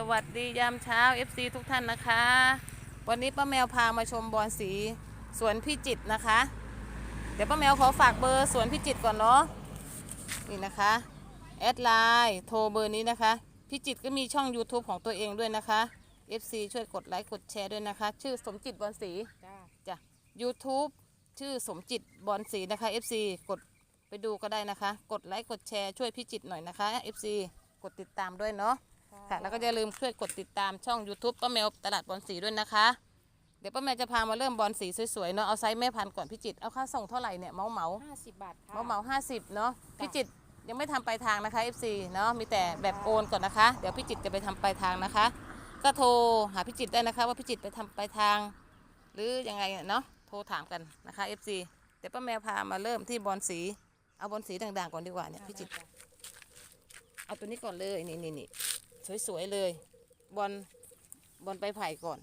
สวัสดียามเช้า FC ทุกท่านนะคะ วันนี้ป้าแมวพามาชมบอนสีสวนพิจิตรนะคะ เดี๋ยวป้าแมวขอฝากเบอร์สวนพิจิตรก่อนเนาะนี่นะคะแอดไลน์โทรเบอร์นี้นะคะ พิจิตรก็มีช่อง YouTube ของตัวเองด้วยนะคะ FC ช่วยกดไลค์กดแชร์ด้วยนะคะ ชื่อสมจิตบอนสีจ้าจ้ะ YouTube ชื่อสมจิตบอนสีนะคะ FC กดไปดูก็ได้นะคะ กดไลค์กดแชร์ช่วยพิจิตรหน่อยนะคะ FC กดติดตามด้วยเนาะ ค่ะ แล้วก็อย่าลืมช่วยกดติดตามช่อง YouTube ป้าแมวตลาดบอลสีด้วยนะคะ เดี๋ยวป้าแมวจะพามาเริ่มบอลสีสวยๆเนาะเอาไซส์แม่พันธุ์ก่อนพี่จิตรเอาค่าส่งเท่าไหร่เนี่ยเมาเมาห้าสิบบาทค่ะ เมาเมาห้าสิบเนาะพี่จิตรยังไม่ทำปลายทางนะคะ FC เนาะมีแต่แบบโอนก่อนนะคะ เดี๋ยวพี่จิตรจะไปทำปลายทางนะคะ ก็โทรหาพี่จิตรได้นะคะ ว่าพี่จิตรไปทำปลายทาง หรือยังไงเนาะโทรถามกันนะคะ FC เดี๋ยวป้าแมวพามาเริ่มที่บอลสีเอาบอลสีด่างๆก่อนดีกว่าเนี่ยพี่จิตรเอาตัวนี้ก่อนเลยนี่นี่นี่ สวยๆเลย บอลบอลใบไผ่ก่อน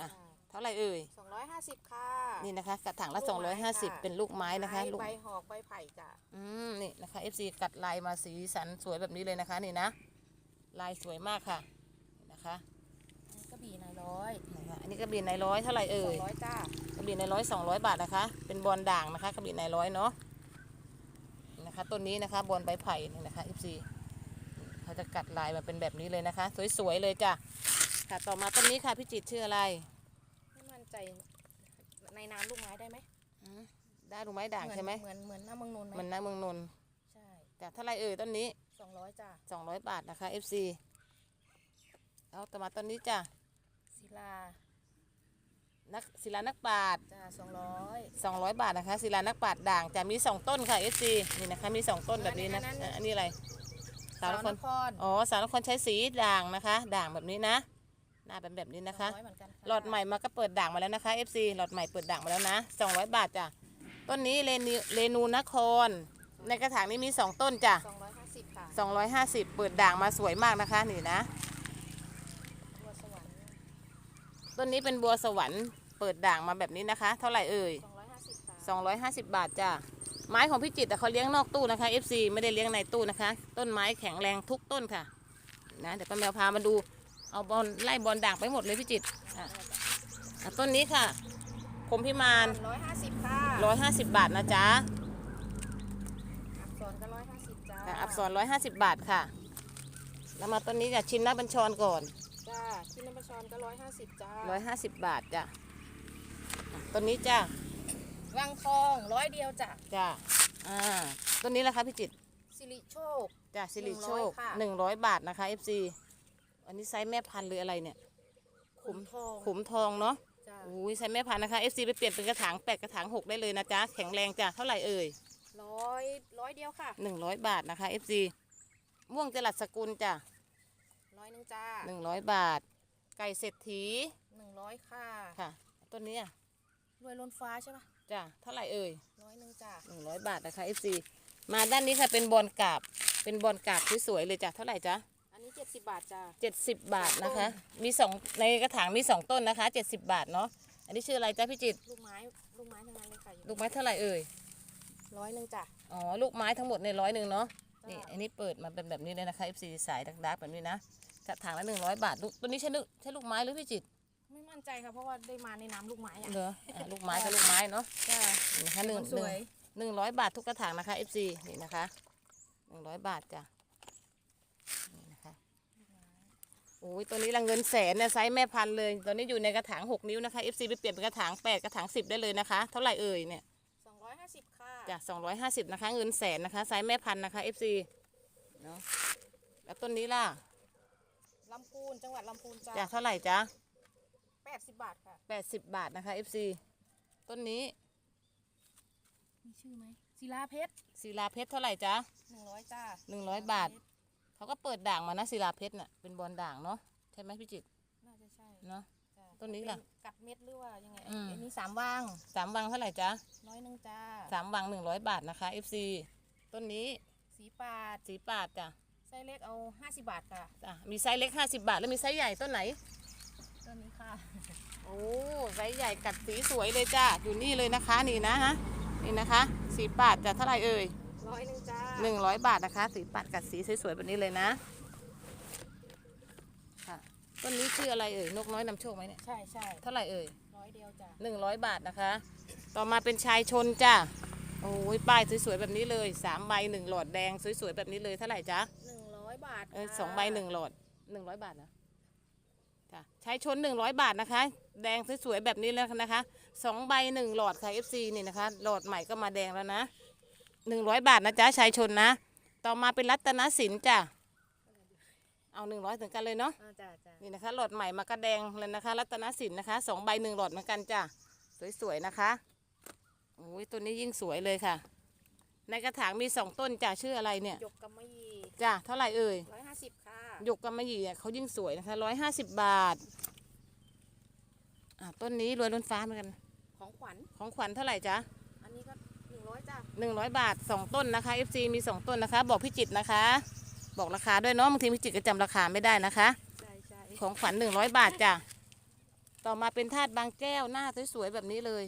อะ เท่าไหร่เอ่ยสองร้อยห้าสิบค่ะนี่นะคะกระถางละลูกไม้ค่ะ250 เป็นลูกไม้นะคะ ลูก ใบหอกใบไผ่จ้ะอืมนี่นะคะ FC กัดลายมาสีสันสวยแบบนี้เลยนะคะ นี่นะ ลายสวยมากค่ะนะคะอันนี้ก็บีนายร้อยนะคะอันนี้กระบี่ในร้อยเท่าไหร่สเอ่องยร้อยจ้ากระบี่ในร้อยสองร้อยบาทนะคะ เป็นบอลด่างนะคะกระบี่ในร้อยเนาะนี่นะคะต้นนี้นะคะบอลใบไผ่นี่นะคะ FC เขาจะกัดลายมาเป็นแบบนี้เลยนะคะ สวยๆเลยจ้ะค่ะต่อมาต้นนี้ค่ะพี่จิตรชื่ออะไรไม่มั่นใจในน้ำลูกไม้ได้ไหมอืมได้ลูกไม้ด่างใช่ไหมเหมือนเหมือนหน้าเมืองนนท์ไหมเหมันน้าเมืองนนท์ใช่แต่เท่าไรเอ่ยต้นนี้ สองร้อยจ้า200 บาทนะคะ FC เอาต่อมาต้นนี้จ้ะศิลานักศิลานักปราชญ์ จ้าสองร้อย200 บาทนะคะศิลานักปราชญ์ด่างจะมี 2 ต้นค่ะ FC นี่นะคะมี 2 ต้นแบบนี้นะอะอันนี้อะไร สาวนครครอ๋อสาวนครใช้สีด่างนะคะ ด่างแบบนี้นะ หน้าเป็นแบบนี้นะคะ สองร้อยเหมือนกันค่ะหลอดใหม่มาก็เปิดด่างมาแล้วนะคะ FC หลอดใหม่เปิดด่างมาแล้วนะ 200 บาทจ้ะ ต้นนี้เรนูเรนูนคร ในกระถางนี้มี 2 ต้นจ้ะ สองร้อยห้าสิบค่ะ250 เปิดด่างมาสวยมากนะคะนี่นะ บัวสวรรค์ต้นนี้เป็นบัวสวรรค์ เปิดด่างมาแบบนี้นะคะ เท่าไหร่เอ่ย สองร้อยห้าสิบค่ะ250 บาทจ้ะ ไม้ของพี่จิตรแต่เขาเลี้ยงนอกตู้นะคะ FC ไม่ได้เลี้ยงในตู้นะคะ ต้นไม้แข็งแรงทุกต้นค่ะ นะเดี๋ยวป้าแมวพามาดู เอาบอลไล่บอลด่างไปหมดเลยพี่จิตรอะอะต้นนี้ค่ะคมพิมานร้อยห้าสิบค่ะ150บาทนะจ๊ะอักษรก็ร้อยห้าสิบจ้าค่ะอักษร150บาทค่ะ แล้วมาต้นนี้จะชินนักบัญชรก่อนจ้าคิน้ำปลาชอนก็ร้อยห้าสิบจ้า150บาทจ้ะอะต้นนี้จ้ะ วังทองร้อยเดียวจ้ะจ้ะอ่าต้นนี้แหละคะพี่จิตรสิริโชค จ้ะสิริโชค100ค่ะ หนึ่งร้อยบาทนะคะ FC อันนี้ไซส์แม่พันธุ์หรืออะไรเนี่ย ขุมทองขุมทองเนาะจ้าอุ้ยไซส์แม่พันธุ์นะคะ FC ไปเปลี่ยนเป็นกระถางแปดกระถางหกได้เลยนะจ๊ะแข็งแรงจ้ะเท่าไหร่เอ่ย ร้อยร้อยเดียวค่ะหนึ่งร้อยบาทนะคะ FC ม่วงจรัสสกุลจ้ะร้อยหนึ่งจ้าหนึ่งร้อยบาท ไก่เศรษฐีหนึ่งร้อยค่ะค่ะ ต้นนี้อะรวยล้นฟ้าใช่ปะ จ้ะเท่าไหร่เอ่ยร้อยหนึ่งจ้าหนึ่งร้อยบาทนะคะ FC มาด้านนี้ค่ะเป็นบอลกาบ เป็นบอลกาบสวยๆเลยจ้ะเท่าไหร่จ๊ะอันนี้เจ็ดสิบบาทจ้าเจ็ดสิบบาทนะคะ มีสองในกระถางมีสองต้นนะคะเจ็ดสิบบาทเนาะอันนี้ชื่ออะไรจ๊ะพี่จิตรลูกไม้ลูกไม้ทั้งนั้นเลยค่ะลูกไม้เท่าไหร่เอ่ยร้อยหนึ่งจ้าอ๋อลูกไม้ทั้งหมดในร้อยหนึ่งเนาะจ้ะนี่อันนี้เปิดมาเป็นแบบนี้เลยนะคะ FC สายดักๆแบบนี้นะกระถางละหนึ่งร้อยบาทลูกตัวนี้ใช่ลูกใช่ลูกไม้หรือพี่จิตรไม่มั่ นใจค่ะเพราะว่าได้มาในน้ำลูกไม้อะเหรออะลูกไม้ก็ลูกไม้เนาะจ้านี่นะคะหนึ่งมันหสนึ่งวยหนึ่งร้อยบาททุกกระถางนะคะ FC นี่นะคะหนึ่งร้อยบาทจ้ะนี่นะคะโอ้ยตัวนี้ละเงินแสนเนี่ยไซส์แม่พันธุ์เลยตัวนี้อยู่ในกระถางหกนิ้วนะคะ FC ไปเปลี่ยนเป็นกระถางแปดกระถางสิบได้เลยนะคะ เท่าไหร่เอ่ยเนี่ย สองร้อยห้าสิบค่ะจาก250นะคะ เงินแสนนะคะไซส์แม่พันธุ์นะคะ FC เนาะแล้วต้นนี้ล่ะลำพูนจังหวัดลำพูนจ้าจากเท่าไหร่จ๊ะ แปดสิบบาทค่ะ 80 บาทนะคะ FC ต้นนี้มีชื่อไหมศิลาเพชรศิลาเพชรเท่าไหร่จ๊ะหนึ่งร้อยจ้า100 บาท เขาก็เปิดด่างมานะศิลาเพชรน่ะเป็นบอลด่างเนาะใช่ไหมพี่จิตรน่าจะใช่เนาะ จ้ะต้นนี้ล่ะเป็กัดเม็ดหรือว่ายังไงอืม อันนี้สามว่างสามวังเท่าไหร่จ๊ะร้อยหนึ่งจ้าสามวัง 100 บาทนะคะ FC ต้นนี้สีปาดสีปาดจ้ะไส้เล็กเอาห้าสิบบาทค่ะ จ้ะมีไซส์เล็ก 50 บาท แล้วมีไซส์ใหญ่ต้นไหน ตัวนี้ค่ะ โอ้ไซส์ใหญ่กัดสีสวยเลยจ้าอยู่นี่เลยนะคะนี่นะนะนี่นะคะสีปาดจะเท่าไหร่เอ่ยร้อยหนึ่งจ้าหนึ่งร้อยบาทนะคะ สีปัดกัดสีสวยๆแบบนี้เลยนะค่ะชื่ออะไรเอ่ยนกน้อยนำโชคไหมเนี่ยใช่ใช่เท่าไหร่เอ่ยร้อยเดียวจ้ะหนึ่งร้อยบาทนะคะ ต่อมาเป็นชายชนจ้ะโอ้ยป้ายสวยๆแบบนี้เลยสามใบหนึ่งหลอดแดงสวยๆแบบนี้เลยเท่าไหร่จ๊ะหนึ่งร้อยบาทเออค่ะสองใบหนึ่งหลอดหนึ่งร้อยบาทนะ จ้ะชายชนหนึ่งร้อยบาทนะคะ แดงสวยๆแบบนี้แล้วนะคะสองใบหนึ่งหลอดค่ะ FC นี่นะคะ หลอดใหม่ก็มาแดงแล้วนะหนึ่งร้อยบาทนะจ๊ะชายชนนะ ต่อมาเป็นรัตนสินจ้ะเอาหนึ่งร้อยถึงกันเลยเนาะอ่าจ้ะจ้ะนี่นะคะ หลอดใหม่มากระแดงเลยนะคะ รัตนสินนะคะสองใบหนึ่งหลอดเหมือนกันจ้ะสวยๆนะคะโอ้ยตัวนี้ยิ่งสวยเลยค่ะ ในกระถางมีสองต้นจ้ะชื่ออะไรเนี่ย หยกกำมะหยี่จ้ะเท่าไหร่เอ่ยร้อย ห้าสิบค่ะหยกกำมะหยี่อะเขายิ่งสวยนะคะร้อยห้าสิบบาทอะต้นนี้รวยล้นฟ้าเหมือนกัน ของขวัญของขวัญเท่าไหร่จ๊ะ อันนี้ก็หนึ่งร้อยจ้ะหนึ่งร้อยบาทสองต้นนะคะ FC มีสองต้นนะคะ บอกพี่จิตรนะคะ บอกราคาด้วยเนาะบางทีพี่จิตรก็จำราคาไม่ได้นะคะใช่ใช่ของขวัญหนึ่งร้อยบาทจ้ะต่อมาเป็นธาตุบางแก้วหน้าสวยๆแบบนี้เลย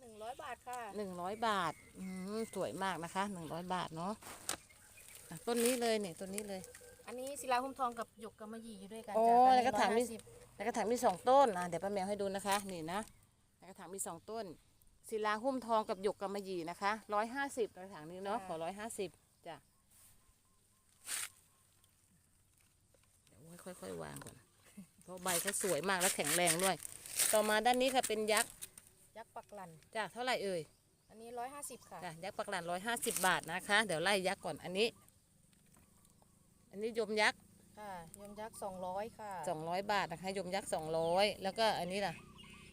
หนึ่งร้อยบาทค่ะหนึ่งร้อยบาทอืมสวยมากนะคะหนึ่งร้อยบาทเนาะอะต้นนี้เลยเนี่ยต้นนี้เลย อันนี้ศิลาหุ้มทองกับหยกกำมะหยี่อยู่ด้วยกันโอ้จ้ะแล้วก็ถามมี150ในกระถางมีสองต้นอะเดี๋ยวป้าแมวให้ดูนะคะนี่นะในกระถางมีสองต้นศิลาหุ้มทองกับหยกกำมะหยี่นะคะร้อยห้าสิบกระถางนี้เนาะขอร้อยห้าสิบจ้ะเดี๋ยวไว้ค่อยๆวางก่อนเพราะใบเขาสวยมากและแข็งแรงด้วย ต่อมาด้านนี้ค่ะเป็นยักษ์ยักษ์ปักลันจ้ะเท่าไหร่เอ่ยอันนี้ร้อยห้าสิบค่ะ จ้ะยักษ์ปักหลานร้อยห้าสิบบาทนะคะ เดี๋ยวไล่ยักษ์ก่อนอันนี้ อันนี้ยมยักษ์ค่ะยมยักษ์สองร้อยค่ะสองร้อยบาทนะคะยมยักษ์สองร้อยแล้วก็อันนี้ล่ะ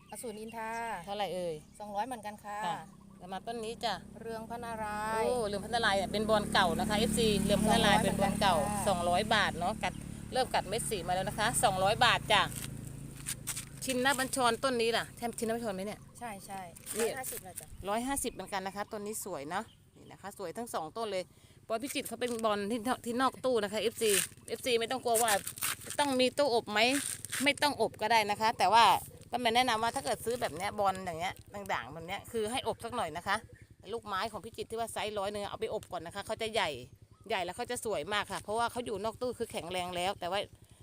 อสูรอินทราเท่าไหร่เอ่ยสองร้อยเหมือนกันค่ะค่ะแล้วมาต้นนี้จ้ะเรืองพระนารายโอ้ณ์เรืองพัฒนารายเนี่ยเป็นบอลเก่านะคะ FC เรืองพัฒนารายเป็นบอลเก่าเหมือนกันค่ะ200 บาทเนาะกัดเริ่มกัดเม็ดสีมาแล้วนะคะ 200 บาทจ้ะชินนบัญชรต้นนี้ล่ะใช่ชินนบัญชรไหมเนี่ยใช่ใช่นี่ร้อยห้าสิบเลยจ้ะร้อยห้าสิบเหมือนกันนะคะต้นนี้สวยเนาะนี่นะคะ สวยทั้งสองต้นเลย บอลพิจิตเขาเป็นบอลที่ที่นอกตู้นะคะ FC FC ไม่ต้องกลัวว่าต้องมีตู้อบไหมไม่ต้องอบก็ได้นะคะ แต่ว่าก็แม่แนะนำว่าถ้าเกิดซื้อแบบเนี้ยบอลอย่างเงี้ยด่างๆแบบเนี้ยคือให้อบสักหน่อยนะคะ ลูกไม้ของพิจิตที่ว่าไซส์ร้อยหนึ่งเอาไปอบก่อนนะคะเขาจะใหญ่ใหญ่แล้วเขาจะสวยมากค่ะ เพราะว่าเขาอยู่นอกตู้คือแข็งแรงแล้ว แต่ว่า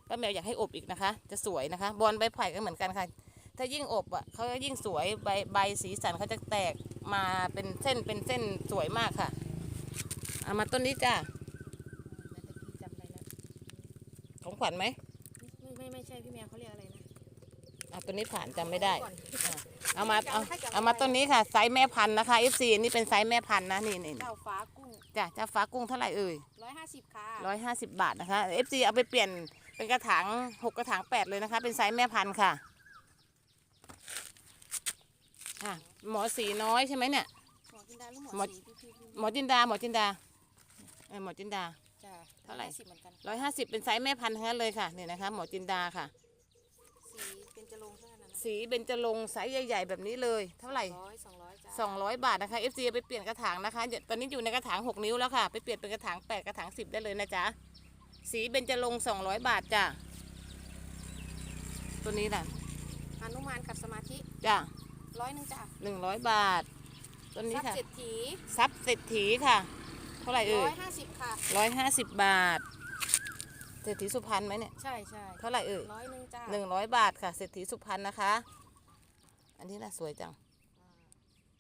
ป้าแมวอยากให้อบอีกนะคะ จะสวยนะคะ บอลใบไผ่ก็เหมือนกันค่ะ ถ้ายิ่งอบอะเขาก็ยิ่งสวยใบใบสีสันเขาจะแตกมาเป็นเส้นเป็นเส้นสวยมากค่ะ เอามาต้นนี้จ้าแต่ตะกี้จำได้แล้วของขวัญไหมไม่ไม่ไม่ใช่พี่แมวเขาเรียกอะไรนะอะต้นนี้ผ่านจำไม่ได้ ก่อน เอามาเอาเอามาต้นนี้ค่ะไซส์แม่พันธุ์นะคะ FC อันนี้เป็นไซส์แม่พันธุ์นะนี่นี่เจ้าฟ้ากุ้งจ้ะเจ้าฟ้ากุ้งเท่าไหร่เอ่ยร้อยห้าสิบค่ะร้อยห้าสิบบาทนะคะ FC เอาไปเปลี่ยนเป็นกระถางหกกระถางแปดเลยนะคะ เป็นไซส์แม่พันธุ์ค่ะอะหมอสีน้อยใช่ไหมเนี่ย หมอจินดาหรือหมอหมอ สีพี่พี่พี่หมอจินดาหมอจินดาเออหมอจินดา จ้ะเท่าไหร่ สิบเหมือนกันร้อยห้าสิบเป็นไซส์แม่พันธุ์ทั้งนั้นเลยค่ะนี่นะคะหมอจินดาค่ะ สีเป็นจะลงเท่านั้นนะสีเบญจรงค์ไซส์ใหญ่ ๆ แบบนี้เลย เท่าไหร่ ร้อยสองร้อยจ้ะสองร้อยบาทนะคะ FC เอาไปเปลี่ยนกระถางนะคะเดี๋ยวตอนนี้อยู่ในกระถางหกนิ้วแล้วค่ะ ไปเปลี่ยนเป็นกระถางแปดกระถางสิบได้เลยนะจ๊ะ สีเบญจรงสองร้อยบาทจ้ะ ตัวนี้น่ะหนุมานขัดสมาธิจ้ะร้อยหนึ่งจ้ะหนึ่งร้อยบาท ตัวนี้ทรัพย์ค่ะเศรษฐีทรัพย์เศรษฐีค่ะ เท่าไหร่เอ่ร้ยอยห้าสิบค่ะ ร้อยห้าสิบบาท เศรษฐีสุพรรณไหมเนี่ย ใช่ใช่เท่าไหร่เอ่ยร้อยหนึ่งจ้ะหนึ่งร้อยบาทค่ะ เศรษฐีสุพรรณนะคะ อันนี้น่ะสวยจังอ่า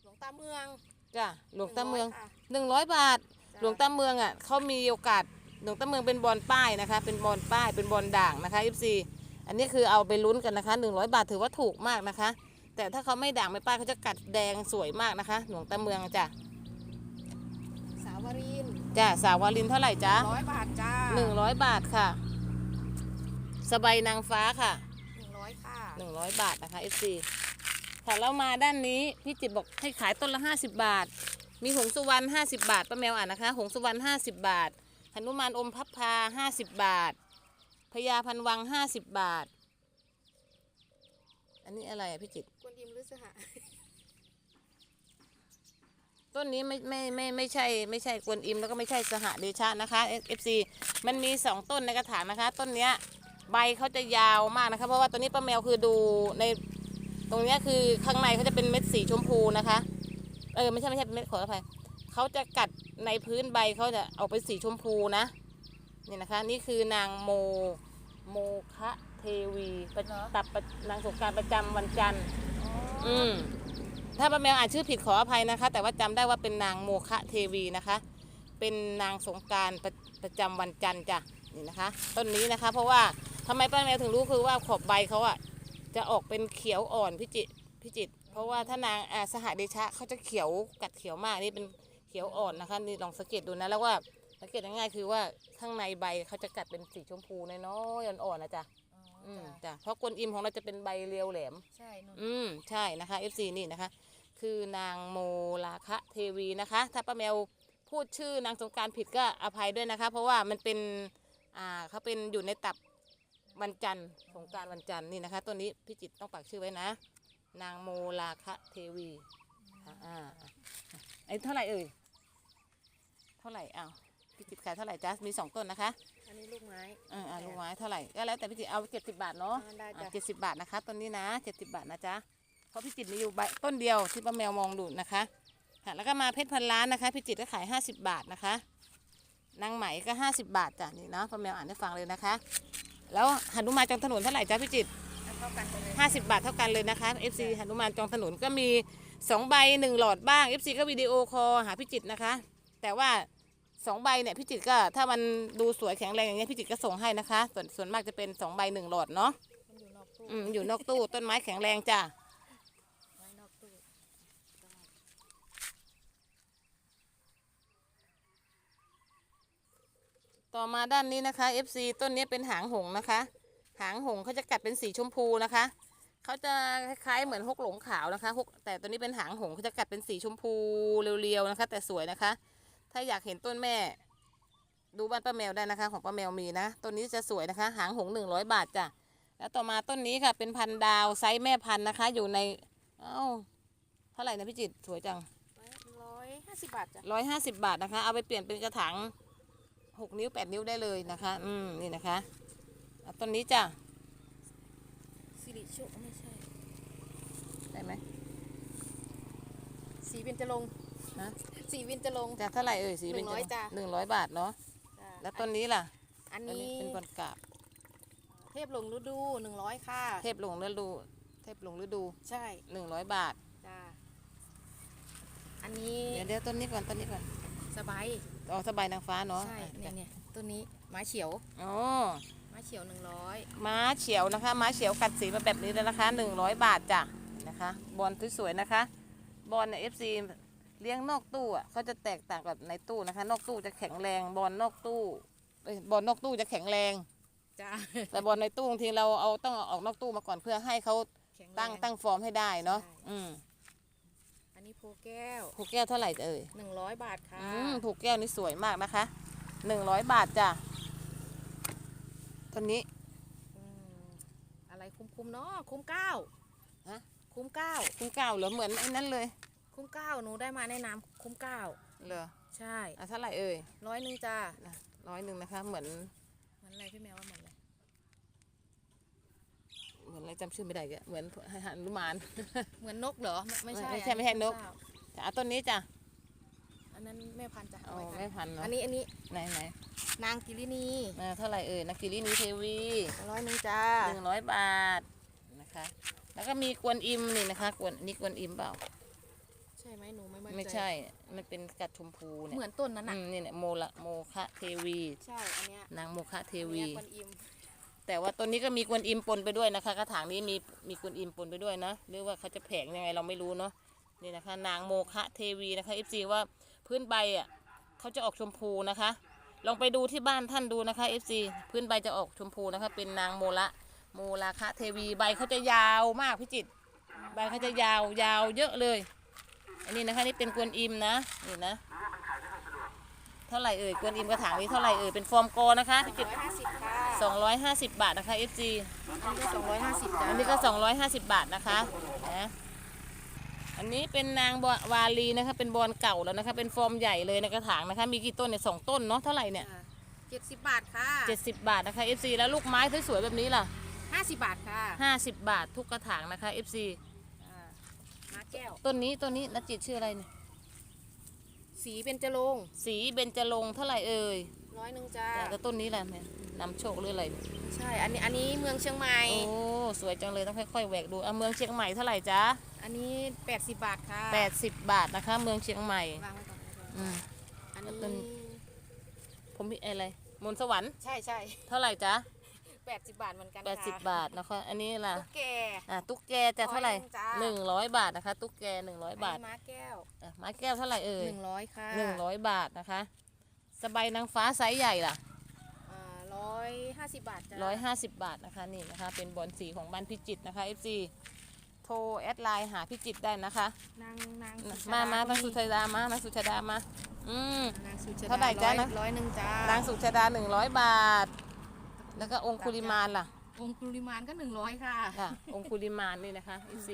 หลวงตาเมืองจ้ะ หลวงตาเมือง100ค่ะหนึ่งร้อยบาท จ้ะหลวงตาเมืองอะเขามีโอกาสหลวงตาเมืองเป็นบอลป้ายนะคะ เป็นบอลป้ายเป็นบอลด่างนะคะยิซีอันนี้คือเอาไปลุ้นกันนะคะหนึ่งร้อยบาทถือว่าถูกมากนะคะ แต่ถ้าเขาไม่ด่างไม่ป้ายเขาจะกัดแดงสวยมากนะคะ หลวงตาเมืองจ้ะสาวริน จ้ะสาววาลินเท่าไหร่จ๊ะร้อยบาทจ้าหนึ่งร้อยบาทค่ะ สบายนางฟ้าค่ะหนึ่งร้อยค่ะหนึ่งร้อยบาทนะคะ FC ค่ะเรามาด้านนี้ พี่จิตรบอกให้ขายต้นละห้าสิบบาท มีหงสุวรรณห้าสิบาทป้าแมวอ่านนะคะ หงสุวรรณห้าสิบบาทหนุมานอมพับพาห้าสิบบาทพญาพันวังห้าสิบบาท อันนี้อะไรอะพี่จิตรกวนอิมหรือสหะ ต้นนี้ไม่ไม่ไม่ไม่ใช่ไม่ใช่กวนอิมแล้วก็ไม่ใช่สหเดชะนะคะ FC มันมีสองต้นในกระถางนะคะ ต้นเนี้ยใบเขาจะยาวมากนะคะ เพราะว่าตัวนี้ป้าแมวคือดูในตรงเนี้ยคือข้างในเขาจะเป็นเม็ดสีชมพูนะคะเออไม่ใช่ไม่ใช่เป็นเม็ดขออภัยเขาจะกัดในพื้นใบเขาจะออกเป็นสีชมพูนะนี่นะคะ นี่คือนางโมโมคะเทวีประเหรอตับประนางสงกรารประจำวันจันทร์อืม ถ้าป้าแมวอ่านชื่อผิดขออภัยนะคะ แต่ว่าจำได้ว่าเป็นนางโมคะเทวีนะคะ เป็นนางสงการประประจำวันจันทร์จ้ะนี่นะคะ ต้นนี้นะคะ เพราะว่าทำไมป้าแมวถึงรู้คือว่าขอบใบเขาอะจะออกเป็นเขียวอ่อนพิจิตพิจิต เพราะว่าถ้านางอาสหเดชะเขาจะเขียวกัดเขียวมากนี่เป็นเขียวอ่อนนะคะ นี่ลองสังเกตดูนะแล้วว่าสังเกตง่ายๆคือว่าข้างในใบเขาจะกัดเป็นสีชมพูน้อยๆอ่อนๆนะจ๊ะ อ๋ออืมจ้ะจ้ะเพราะกวนอิมของเราจะเป็นใบเรียวแหลม ใช่นุ่นอืมใช่นะคะ FC นี่นะคะ คือนางโมลาคะเทวีนะคะ ถ้าป้าแมวพูดชื่อนางสงกรารผิดก็อภัยด้วยนะคะ เพราะว่ามันเป็นอ่าเขาเป็นอยู่ในตับวันจันทร์สงกรารวันจันทร์นี่นะคะตัวนี้พี่จิตรต้องปักชื่อไว้นะ นางโมลาคะเทวีอ่าอ่าไอ้เท่าไหร่เอ่ยเท่าไหร่อ้าวพี่จิตรขายเท่าไหร่จ๊ะมีสองต้นนะคะ อันนี้ลูกไม้ อ่าอ่าลูกไม้เท่าไหร่ก็แล้วแต่พี่จิตรเอาเจ็ดสิบบาทเนาะอ่าได้จ้ะ เจ็ดสิบบาทนะคะต้นนี้นะเจ็ดสิบบาทนะจ๊ะเพราะพี่จิตรมีอยู่ใบต้นเดียวที่ป้าแมวมองดูนะคะค่ะแล้วก็มาเพชรพันล้านนะคะพี่จิตรก็ขายห้าสิบบาทนะคะนางไหมก็ห้าสิบบาทจ้ะนี่นะป้าแมวอ่านให้ฟังเลยนะคะ แล้วหนุมานจองถนนเท่าไหร่จ๊ะพี่จิตรเอาเข้ากันไปเลยห้าสิบบาทเท่ากันเลยนะคะ FC หนุมานจองถนนก็มีสองใบหนึ่งหลอดบ้าง FC ก็วิดีโอคอลหาพี่จิตรนะคะ แต่ว่า สองใบเนี่ยพี่จิตก็ถ้ามันดูสวยแข็งแรงอย่างเงี้ยพี่จิตก็ส่งให้นะคะ ส่วนส่วนมากจะเป็นสองใบหนึ่งหลอดเนาะอยู่นอกตู้อืมอยู่นอกตู้ต้นไม้แข็งแรงจ้ะต่อมาด้านนี้นะคะ FC ต้นนี้เป็นหางหงนะคะ หางหงเขาจะกัดเป็นสีชมพูนะคะเขาจะคล้ายๆเหมือนฮกหลงขาวนะคะฮกแต่ตัวนี้เป็นหางหงเขาจะกัดเป็นสีชมพูเรียวๆนะคะ แต่สวยนะคะ ถ้าอยากเห็นต้นแม่ ดูบ้านป้าแมวได้นะคะ ของป้าแมวมีนะ ต้นนี้จะสวยนะคะ หางหงหนึ่งร้อยบาทจ้ะ แล้วต่อมาต้นนี้ค่ะ เป็นพันธุ์ดาวไซส์แม่พันธุ์นะคะ อยู่ใน เอ้า เท่าไหร่นะพี่จิตรสวยจังไว้ร้อยห้าสิบบาทจ้ะร้อยห้าสิบบาทนะคะ เอาไปเปลี่ยนเป็นกระถางหกนิ้วแปดนิ้วได้เลยนะคะ อืม นี่นะคะเอาต้นนี้จ้ะสิริโชคไม่ใช่ ได้ไหม สีเบญจรงค์ฮะ สีเบญจรงค์จะเท่าไหร่เอ่ยสีหนึ่งร้อยจ้ะ หนึ่งร้อยบาทเนาะจ้ะแล้วต้นนี้ล่ะอันต้นนี้นี้เป็นบอนกราบเทพหลงฤดูหนึ่งร้อยค่ะ เทพหลงฤดู เทพหลงฤดูใช่หนึ่งร้อยบาท จ้าอันนี้เดี๋ยวเดี๋ยวต้นนี้ก่อนต้นนี้ก่อนสบายเอาสบายนางฟ้าเนาะใช่อะเนี่ยเนี่ยต้นนี้ไม้เฉียวอ๋อ ไม้เฉียวหนึ่งร้อยม้าเฉียวนะคะ ม้าเฉียวกัดสีมาแบบนี้เลยนะคะหนึ่งร้อยบาทจ้ะนะคะ บอลสวยๆนะคะ บอลเนี่ยเอฟซี เลี้ยงนอกตู้อะเขาจะแตกต่างกับในตู้นะคะ นอกตู้จะแข็งแรงบอลนอกตู้เอ้ยบอลนอกตู้จะแข็งแรง จ้าแต่บอลในตู้บางทีเราเอาต้องเอาออกนอกตู้มาก่อนเพื่อให้เขาแข็งแรตั้งตั้งฟอร์มให้ได้เนาะใช่ อืมอันนี้โพแก้ว ผูกแก้วเท่าไหร่เอ่ยหนึ่งร้อยบาทค่ะอืมผูกแก้วนี่สวยมากนะคะหนึ่งร้อยบาทจ้ะต้นนี้ อืมอะไรคุ้มๆเนาะคุ้มเก้าฮะ คุ้มเก้า คุ้มเก้าเหรอเหมือนไอ้นั้นเลย คุ้มเก้าหนูได้มาในนามคุ้มเก้าเหรอใช่อะเท่าไหร่เอ่ยร้อยหนึ่งจ้าร้อยหนึ่งนะคะ เหมือนเหมือนอะไรพี่แมวว่าเหมือนอะไรเหมือนอะไรจำชื่อไม่ได้แกเหมือนหันุมาน เหมือนนกเหรอไม่ไม่ใช่ไม่ใช่ไม่ใช่นกอัจ้ะเอาต้นนี้จ้ะอันนั้นแม่พันธุ์จ้ะเอาไว้ค่ะไม่พันเนาะอันนี้อันนี้ไหนไหนนางกิรินีอ่าเท่าไหร่เอ่ยนักกิรินีเทวีร้อยหนึ่งจ้าหนึ่งร้อยบาทนะคะ แล้วก็มีกวนอิมนี่นะคะ กวนนี่กวนอิมเปล่าใช่ไหมหนูไม่มั่นใจไม่ใช่ มันเป็นกัดชมพูเนี่ยเหมือนต้นนั้นอืน่ะมนี่เนี่ยโมละโมคะเทวี ใช่อันเนี้ยนางโมคะเทอันวีเนี้ยกวนอิมแต่ว่าต้นนี้ก็มีกวนอิมปนไปด้วยนะคะ กระถางนี้มีมีกวนอิมปนไปด้วยนะ หรือว่าเขาจะแผงยังไงเราไม่รู้เนาะ นี่นะคะ นางโมคะเทวีนะคะเอฟซีว่าพื้นใบอะเขาจะออกชมพูนะคะ ลองไปดูที่บ้านท่านดูนะคะเอฟซีพื้นใบจะออกชมพูนะคะ เป็นนางโมละโมลาคะเทวีใบเขาจะยาวมากพี่จิตรใบเขาจะยาวยาวเยอะเลย อันนี้นะคะนี่เป็นกวนอิมนะนี่นะเท่าไหร่เอ่ยกวนอิมกระถางนี้เท่าไหร่เอ่ยเป็นฟอร์มโกนะคะพี่จิตรร้อยห้าสิบค่ะ250บาทนะคะ FG อันนี้ก็สองร้อยห้าสิบจ้าอันนี้ก็250บาทนะคะนะอันนี้เป็นนางบวาลีนะคะเป็นบอลเก่าแล้วนะคะ เป็นฟอร์มใหญ่เลยในกระถางนะคะ มีกี่ต้นเนี่ยสองต้นเนาะเท่าไหร่เนี่ยเจ็ดสิบบาทค่ะ70บาทนะคะ FC แล้วลูกไม้สวยๆแบบนี้ล่ะห้าสิบบาทค่ะ50บาททุกกระถางนะคะ FC อ่า มาแก้ว ต้นนี้ต้นนี้นัดจิตชื่ออะไรเนี่ยสีเป็นจรงค์สีเบญจรงค์เท่าไหร่เอ่ยร้อยหนึ่งจ้าแล้วต้นนี้ล่ะเนี่ยนำโชคหรืออะไรเนี่ยใช่ อันนี้อันนี้เมืองเชียงใหม่ โอ้สวยจังเลยต้องค่อยๆแหวกดูอะเมืองเชียงใหม่เท่าไหร่จ๊ะอันนี้ 80 บาทค่ะ80 บาทนะคะ เมืองเชียงใหม่วางไว้ก่อนวางไว้ก่อนอืม อันต้นนี้ผมมีอะไรมนต์สวรรค์ใช่ใช่เท่าไหร่จ๊ะ 80บาทเหมือนกันค่ะ80บาทนะคะอันนี้ล่ะตุ๊กแก อะตุ๊กแกจะเท่าไหร่ร้อยหนึ่งจ้า หนึ่งร้อยบาทนะคะ ตุ๊กแกหนึ่งร้อยบาทนนี้ม้าแก้วอะไม้แก้วเท่าไหร่เอ่ย100ค่ะหนึ่งร้อยบาทนะคะสบายนางฟ้าไซส์ใหญ่ล่ะอ่าร้อยห้าสิบบาทจ้ะร้อยห้าสิบบาทนะคะนี่นะคะ เป็นบอลสีของบ้านพิจิตรนะคะ FC โทรแอดไลน์หาพิจิตรได้นะคะ นางนางสุชมามาก็นางสุชาดามานางสุชาดามา อืม นางสุชาดาเท่าไหร่จ๊ะอยนะ ร้อยหนึ่งจ้านางสุชาดาหนึ่งร้อยบาท แล้วก็องคุลิมานล่ะ องคุลิมานก็หนึ่งร้อยค่ะค่ะ องคุลิมานนี่นะคะ FC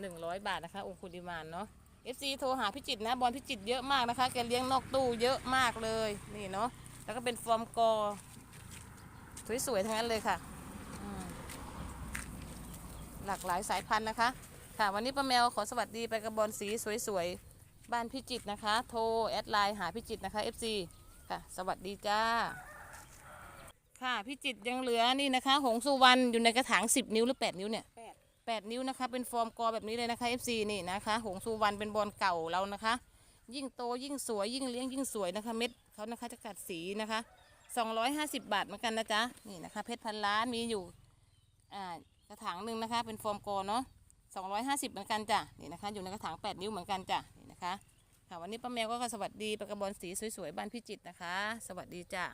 หนึ่งร้อยบาทนะคะ องคุลิมานเนาะ FC โทรหาพิจิตรนะบอลพิจิตรเยอะมากนะคะแกเลี้ยงนอกตู้เยอะมากเลยนี่เนาะแล้วก็เป็นฟอร์มกอสวยๆทั้งนั้นเลยค่ะอืมหลากหลายสายพันธุ์นะคะ ค่ะวันนี้ป้าแมวขอสวัสดีไปกับบอลสีสวยๆ บ้านพิจิตรนะคะ โทรแอดไลน์หาพิจิตรนะคะ FC ค่ะ สวัสดีจ้าค่ะ พิจิตรยังเหลือนี่นะคะ หงสุวรรณอยู่ในกระถาง 10 นิ้วหรือ 8 นิ้วเนี่ยแปด8นิ้วนะคะ เป็นฟอร์มกอแบบนี้เลยนะคะ FC นี่นะคะ หงสุวรรณเป็นบอลเก่าเรานะคะ ยิ่งโตยิ่งสวยยิ่งเลี้ยงยิ่งสวยนะคะ เม็ดเขานะคะจะกัดสีนะคะ 250 บาทเหมือนกันนะจ๊ะนี่นะคะ เพชรพันล้านมีอยู่อ่ากระถางหนึ่งนะคะ เป็นฟอร์มกอเนาะ250 เหมือนกันจ้ะนี่นะคะ อยู่ในกระถาง 8 นิ้วเหมือนกันจ้ะนี่นะคะค่ะวันนี้ป้าแมวก็สวัสดีปลากระบอลสีสวยๆบ้านพิจิตรนะคะ สวัสดีจ้ะ